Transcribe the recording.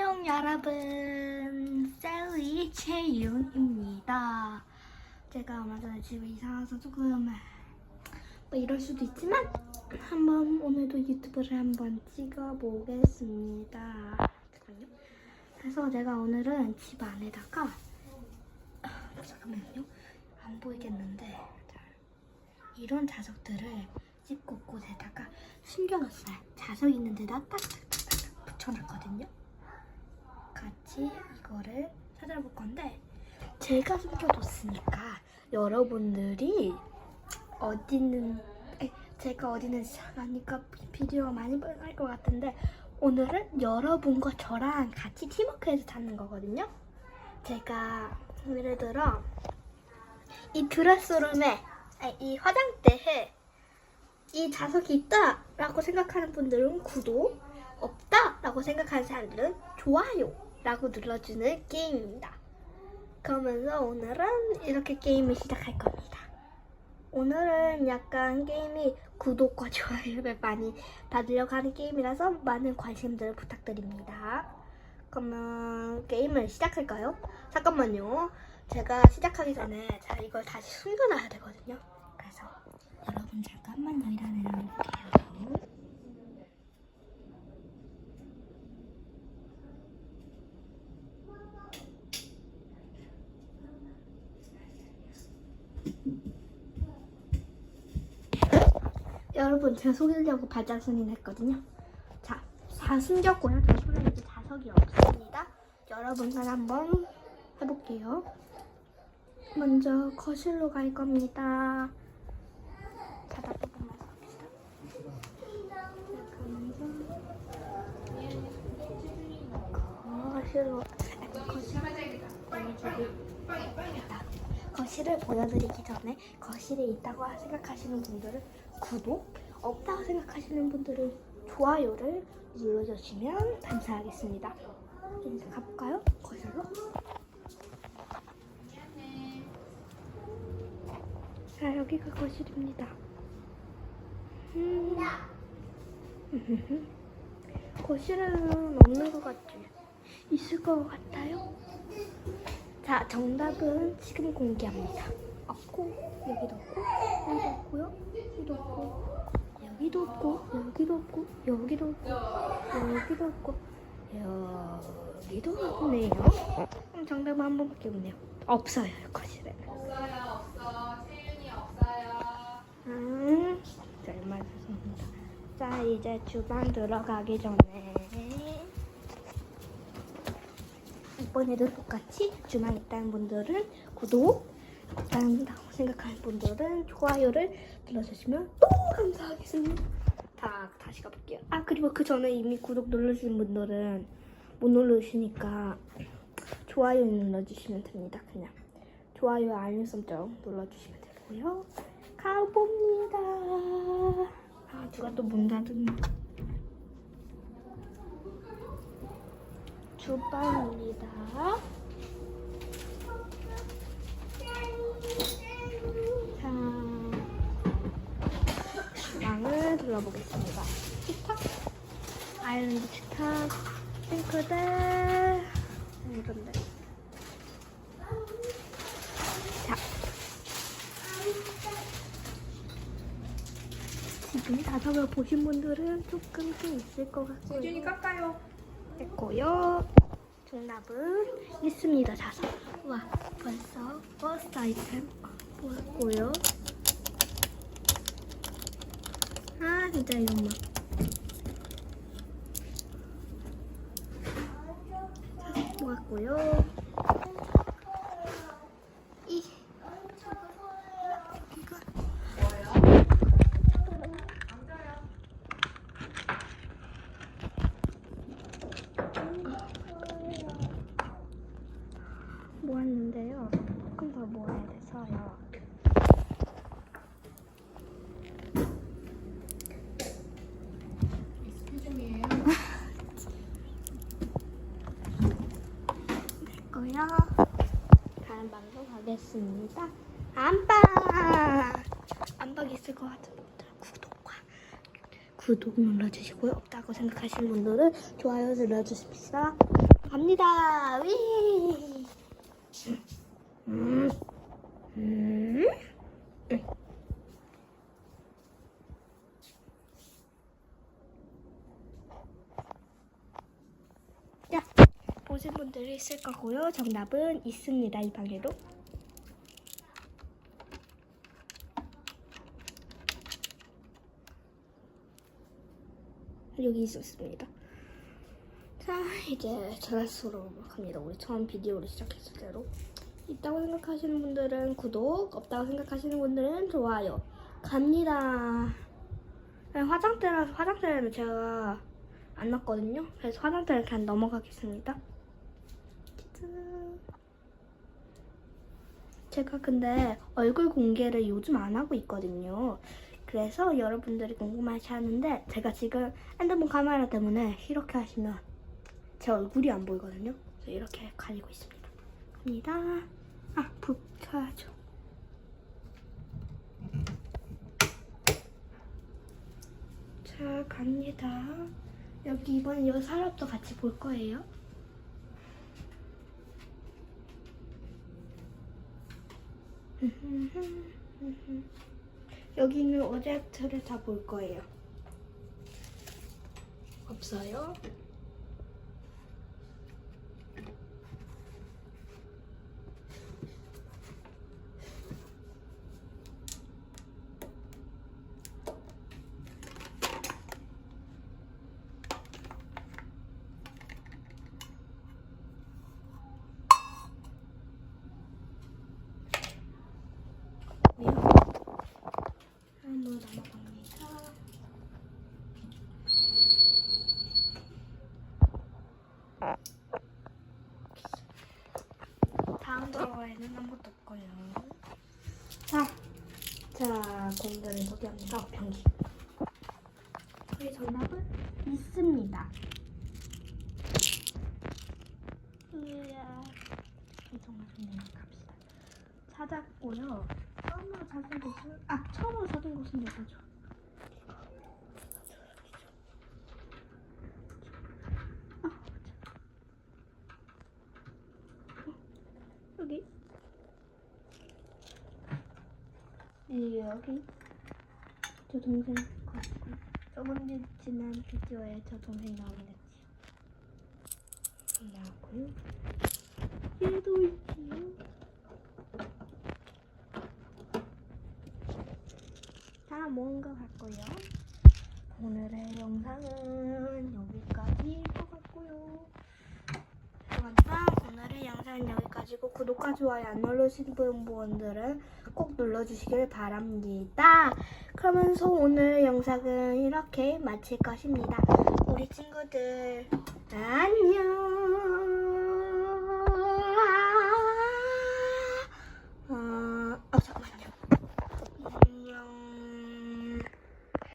안녕 여러분. 셀리 최윤입니다. 제가 얼마 전에 집에 이사 와서 조금 뭐 이럴 수도 있지만 한번 오늘도 유튜브를 한번 찍어보겠습니다. 잠깐만요. 그래서 제가 오늘은 집 안에다가 아, 잠깐만요. 안 보이겠는데 자, 이런 자석들을 집 곳곳에다가 숨겨놨어요. 자석 있는 데다 딱딱딱딱 붙여놨거든요 같이 이거를 찾아볼 건데 제가 숨겨뒀으니까 여러분들이 어디는 에, 제가 어디는 하니까 비디오가 많이 뻔할 것 같은데 오늘은 여러분과 저랑 같이 팀워크해서 찾는 거거든요. 제가 예를 들어 이 드레스룸에 이 화장대에 이 자석이 있다 라고 생각하는 분들은 구독, 없다 라고 생각하는 사람들은 좋아요 라고 눌러주는 게임입니다. 그러면서 오늘은 이렇게 게임을 시작할 겁니다. 오늘은 약간 게임이 구독과 좋아요를 많이 받으려고 하는 게임이라서 많은 관심들 부탁드립니다. 그러면 게임을 시작할까요? 잠깐만요. 제가 시작하기 전에 자 이걸 다시 숨겨놔야 되거든요. 그래서 여러분 잠깐만요. 일어나볼게요. 여러분 제가 속이려고 발자순이 했거든요. 자, 다 숨겼고요. 저 손에 이제 자석이 없습니다. 여러분과 한번 해볼게요. 먼저 거실로 갈 겁니다. 자다 조금만 삽시다. 거실로 거실 거실을 보여드리기 전에 거실에 있다고 생각하시는 분들은 구독, 없다고 생각하시는 분들은 좋아요를 눌러주시면 감사하겠습니다. 이제 가볼까요? 거실로. 자, 여기가 거실입니다. 음. 거실에는 없는 것 같지? 있을 것 같아요? 자, 정답은 지금 공개합니다. 없고, 여기도 없고, 여기도 없고요, 여기도 없고, 여기도 없고, 여기도 없고, 여기도 없고, 여기도 없고, 여기도 없네요. 그럼 정답은 한 번밖에 없네요. 없어요, 거실에. 없어요 없어 채윤이 없어요 음, 잘 맞았습니다. 자, 이제 주방 들어가기 전에 이번에도 똑같이 주방 있다는 분들은 구독, 없다고 생각하는 분들은 좋아요를 눌러주시면 또 감사하겠습니다. 다 다시 가볼게요. 아 그리고 그 전에 이미 구독 눌러주신 분들은 못 누르시니까 좋아요 눌러주시면 됩니다. 그냥 좋아요 알림 설정 눌러주시면 되고요. 가봅니다. 아, 누가 또 문 닫았나? 주방입니다. 자, 주방을 둘러보겠습니다. 식탁, 아일랜드 식탁, 싱크대, 이런데. 자, 지금 자석을 보신 분들은 조금 좀 있을 것 같고요. 세준이 깎아요 됐고요. 정답은 있습니다. 자석. 와, 벌써 버스트 아이템 보였고요. 맛. 자석 모았고요. 이 이거 모았는데요. 조금 더 모아야 돼서요. 세준이에요 됐고요. 다음 방도 가겠습니다. 안방! 안방 있을 것 같은 분들 구독과 구독 눌러주시고요. 없다고 생각하시는 분들은 좋아요 눌러주십시다. 갑니다. 위. 음. 음. 자, 보신 분들이 있을 거고요. 정답은 있습니다. 이 방에도. 여기 있었습니다. 자, 이제 전화수로 갑니다. 우리 처음 비디오를 시작했을 때로. 있다고 생각하시는 분들은 구독, 없다고 생각하시는 분들은 좋아요. 갑니다. 네, 화장대라서 화장대는 제가 안 났거든요. 그래서 화장대를 그냥 넘어가겠습니다. 제가 근데 얼굴 공개를 요즘 안 하고 있거든요. 그래서 여러분들이 궁금하시 하는데 제가 지금 핸드폰 카메라 때문에 이렇게 하시면 제 얼굴이 안 보이거든요. 그래서 이렇게 가리고 있습니다. 갑니다. 아, 불 켜야죠. 자, 갑니다. 여기 이번엔 여기 사람도 같이 볼 거예요. 여기는 오젝트를 다 볼 거예요. 없어요? 한번 넘어갑니다. 다음 드로어에는 아무것도 없고요. 자, 자, 공들을 소개합니다. 변기. 저희 정답은 있습니다. 으야. 정말 좋네요. 갑시다. 찾았고요. 처음으로 찾은 곳은 아 처음으로 찾은 곳은 여기죠. 아, 맞아. 어, 여기 네, 여기 저 동생 같고 저번에 지난 비디오에 저 동생 나오긴 했지요. 나왔고요. 얘도 있지요. 다 모은 것 같고요. 오늘의 영상은 여기까지일 것 같고요. 죄송합니다. 오늘의 영상은 여기까지고 구독과 좋아요 안 누르신 분들은 꼭 눌러주시길 바랍니다. 그러면서 오늘 영상은 이렇게 마칠 것입니다. 우리 친구들 안녕.